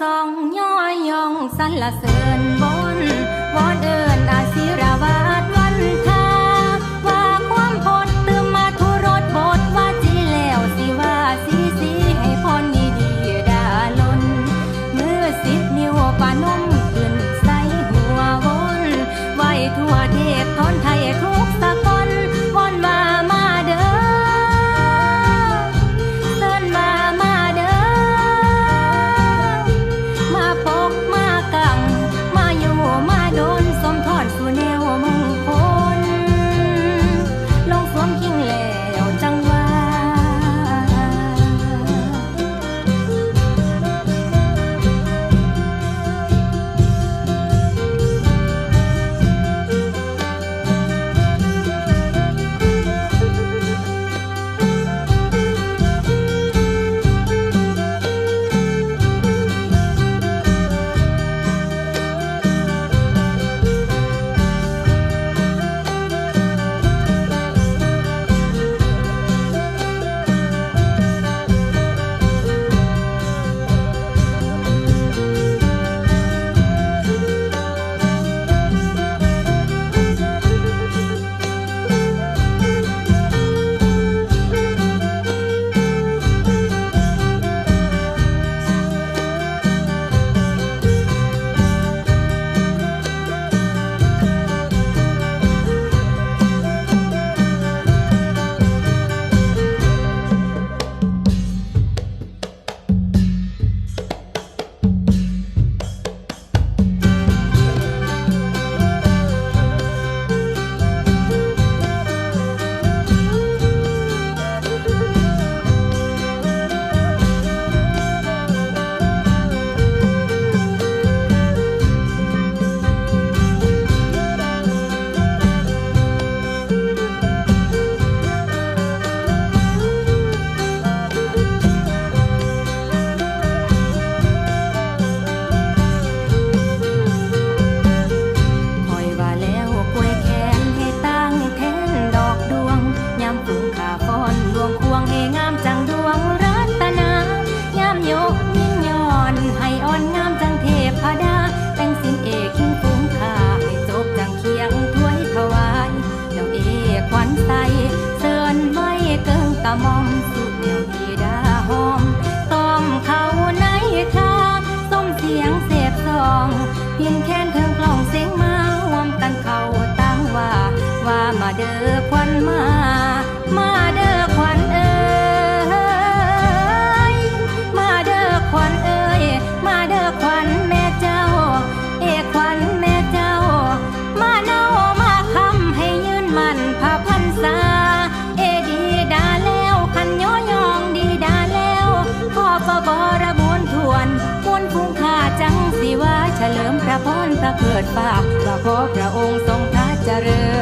สองย่อยย่องสรรเสริญบน มอมสุดแนวที่ดาหอมต้อมเขาในทางส้มเสียงเสพซองเพียงแค่นเธอกล่องเสียงมาหอมกันเขาตั้งว่า ว่ามาเด้อควันมา มา ระเกิดฟ้าว่าขอพระองค์ทรงพระเจริญ